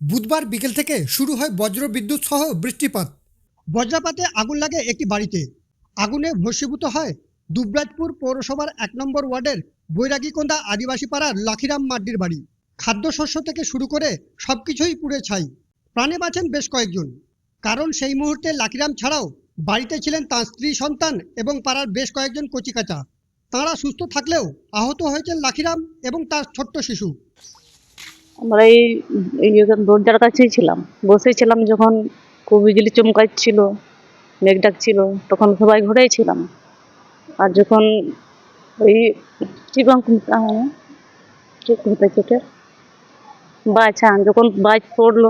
বুধবার বিকেল থেকে শুরু হয় বজ্র বিদ্যুৎ সহ বৃষ্টিপাত। বজ্রপাতে আগুন লাগে একটি বাড়িতে। আগুনে ভস্মীভূত হয় দুবরাজপুর পৌরসভার এক নম্বর ওয়ার্ডের বৈরাগীকোন্দা আদিবাসী পাড়ার লাখিরাম মাড্ডির বাড়ি। খাদ্যশস্য থেকে শুরু করে সবকিছুই পুড়ে ছাই। প্রাণে বাঁচেন বেশ কয়েকজন। কারণ সেই মুহূর্তে লাখিরাম ছাড়াও বাড়িতে ছিলেন তাঁর স্ত্রী, সন্তান এবং পাড়ার বেশ কয়েকজন কচিকাচা তাঁরা সুস্থ থাকলেও আহত হয়েছেন লাখিরাম এবং তার ছোট্ট শিশু। আমরা এই দরজার কাছেই ছিলাম। বসেছিলাম যখন খুব বিজলি চমকাচ্ছিল, মেঘ ডাকছিল, তখন সবাই ঘরেই ছিলাম। আর যখন ওই চিবাং বাজ হ্যাঁ যখন বাজ পড়ল,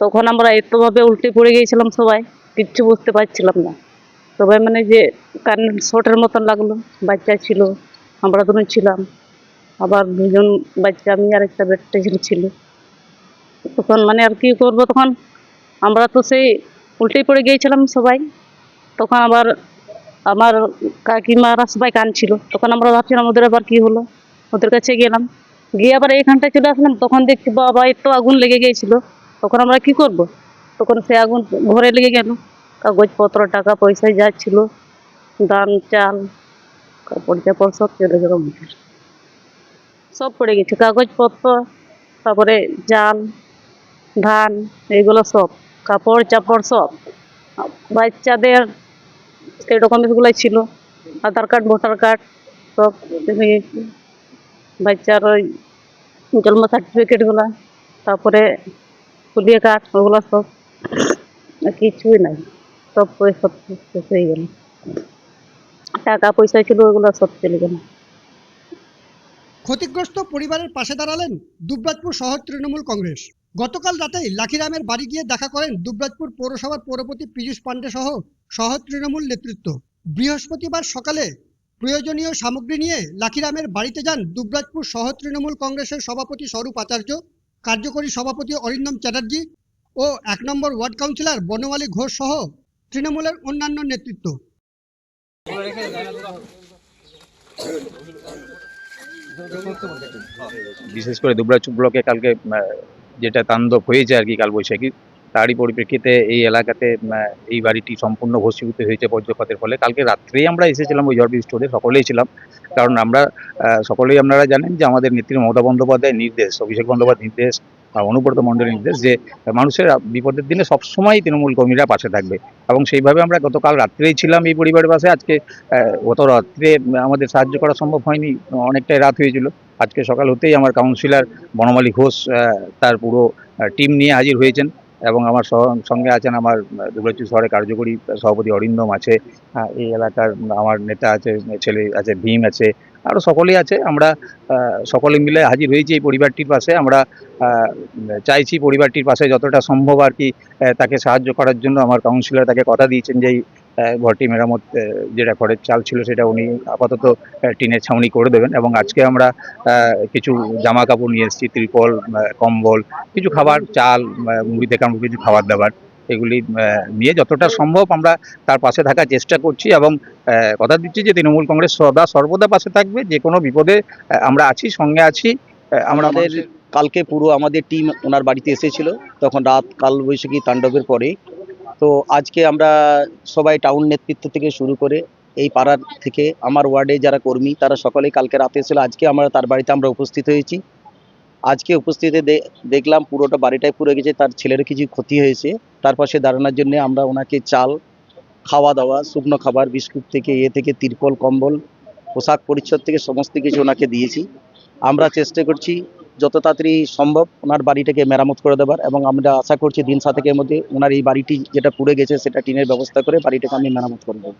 তখন আমরা এতভাবে উল্টে পড়ে গিয়েছিলাম সবাই, কিচ্ছু বুঝতে পারছিলাম না। সবাই মানে যে কারেন্ট শর্টের মতন লাগল, বাচ্চা ছিল, আমরা দুজন ছিলাম। আবার দুজন বাচ্চা, আমি আর একটা বেটা ছেলে ছিল। তখন মানে আর কি করব তখন? আমরা তো সেই উল্টে পড়ে গিয়েছিলাম সবাই। তখন আবার আমার কাকিমারা সবাই কাঁদছিল। তখন আমরা ভাবছিলাম, ওদের আবার কি হলো? ওদের কাছে গেলাম। গিয়ে আবার এইখানটায় চলে আসলাম। তখন দেখছি, বাবা এত আগুন লেগে গিয়েছিল। তখন আমরা কি করব? তখন সে আগুন ঘরে লেগে গেল। কাগজপত্র, টাকা পয়সা যা ছিল ধান চাল কাপড় চাপড় সব চলে গেল। সব পড়ে গেছে, কাগজপত্র, তারপরে জাল, ধান এগুলো সব, কাপড় চাপড় সব। বাচ্চাদের সেই ডকুমেন্টসগুলো ছিল, আধার কার্ড, ভোটার কার্ড, সব বাচ্চার ওই জন্ম সার্টিফিকেটগুলো তারপরে পুলিয়ে কার্ড, ওগুলো সব। কিছুই নাই, সব পয়সা শেষ হয়ে গেল। টাকা পয়সা ছিল, ওগুলো সব চলে গেল। ক্ষতিগ্রস্ত পরিবারের পাশে দাঁড়ালেন দুবরাজপুর শহর তৃণমূল কংগ্রেস। গতকাল রাতেই লাখিরামের বাড়ি গিয়ে দেখা করেন দুবরাজপুর পৌরসভার পৌরপতি পীযূষ পাণ্ডে সহ শহর তৃণমূল নেতৃত্ব। বৃহস্পতিবার সকালে প্রয়োজনীয় সামগ্রী নিয়ে লাখিরামের বাড়িতে যান দুবরাজপুর শহর তৃণমূল কংগ্রেসের সভাপতি স্বরূপ আচার্য, কার্যকরী সভাপতি অরিন্দম চ্যাটার্জি ও এক নম্বর ওয়ার্ড কাউন্সিলর বনমালী ঘোষ সহ তৃণমূলের অন্যান্য নেতৃত্ব। বিশেষ করে দুবরাজ ব্লকে কালকে যেটা তাণ্ডব হয়েছে আর কি কালবৈশাখী, তারই পরিপ্রেক্ষিতে এই এলাকাতে এই বাড়িটি সম্পূর্ণ ভস্মীভূত হয়েছে বজ্রপাতের ফলে। কালকে রাত্রেই আমরা এসেছিলাম ওই ঝড় স্টোরে সকলেই ছিলাম। কারণ আমরা সকলেই আপনারা জানেন যে আমাদের নেত্রী মমতা বন্দ্যোপাধ্যায়ের নির্দেশ, অভিষেক বন্দ্যোপাধ্যায় নির্দেশ অনুব্রত মণ্ডলের নির্দেশ যে মানুষের বিপদের দিনে সবসময় তৃণমূল কর্মীরা পাশে থাকবে। এবং সেইভাবে আমরা গতকাল রাত্রেই ছিলাম এই পরিবারের পাশে। আজকে গত রাত্রে আমাদের সাহায্য করা সম্ভব হয়নি। অনেকটাই রাত হয়েছিল আজকে সকাল হতেই আমার কাউন্সিলর বনমালী ঘোষ তার পুরো টিম নিয়ে হাজির হয়েছেন এবং আমার সঙ্গে আছেন আমার দুবরাজপুর শহরের কার্যকরী সভাপতি অরিন্দম আছে। এই এলাকার আমার নেতা আছে, ছেলে আছে, ভীম আছে আরও সকলেই আছে, আমরা সকলে মিলে হাজির হয়েছি এই পরিবারটির পাশে, আমরা চাইছি পরিবারটির পাশে যতটা সম্ভব আর কি তাকে সাহায্য করার জন্য। আমার কাউন্সিলর তাকে কথা দিয়েছেন যে ঘরটি মেরামত যেটা ঘরের চাল ছিল সেটা উনি আপাতত টিনের ছাউনি করে দেবেন এবং আজকে আমরা কিছু জামা কাপড় নিয়ে এসেছি, ত্রিপল কম্বল, কিছু খাবার, চাল মুড়ি থেকে আরম্ভ করে কিছু খাবার দাবার। এগুলি নিয়ে যতটা সম্ভব আমরা তার পাশে থাকার চেষ্টা করছি এবং কথা দিচ্ছি যে তৃণমূল কংগ্রেস সদা সর্বদা পাশে থাকবে যে কোনো বিপদে আমরা আছি সঙ্গে আছি আমাদের কালকে পুরো আমাদের টিম ওনার বাড়িতে এসেছিল তখন রাত কাল বৈশাখী তাণ্ডবের পরে। তো আজকে আমরা সবাই টাউন নেতৃত্ব থেকে শুরু করে এই পাড়ার থেকে আমার ওয়ার্ডে যারা কর্মী তারা সকলেই কালকে রাতে এসেছিল। আজকে আমরা তার বাড়িতে আমরা উপস্থিত হয়েছি। আজকে উপস্থিতে দেখলাম পুরোটা বাড়িটাই পুড়ে গেছে তার ছেলের কিছু ক্ষতি হয়েছে। তার পাশে দাঁড়ানোর জন্য আমরা ওনাকে চাল খাওয়া দাওয়া শুকনো খাবার, বিস্কুট থেকে এ থেকে, তিরপল, কম্বল, পোশাক পরিচ্ছদ থেকে সমস্ত কিছু ওনাকে দিয়েছি। আমরা চেষ্টা করছি যত তাড়াতাড়ি সম্ভব ওনার বাড়িটাকে মেরামত করে দেবার এবং আমরা আশা করছি দিন সাতেকের মধ্যে ওনার এই বাড়িটি যেটা পুড়ে গেছে সেটা টিনের ব্যবস্থা করে বাড়িটাকে আমি মেরামত করে দেবো।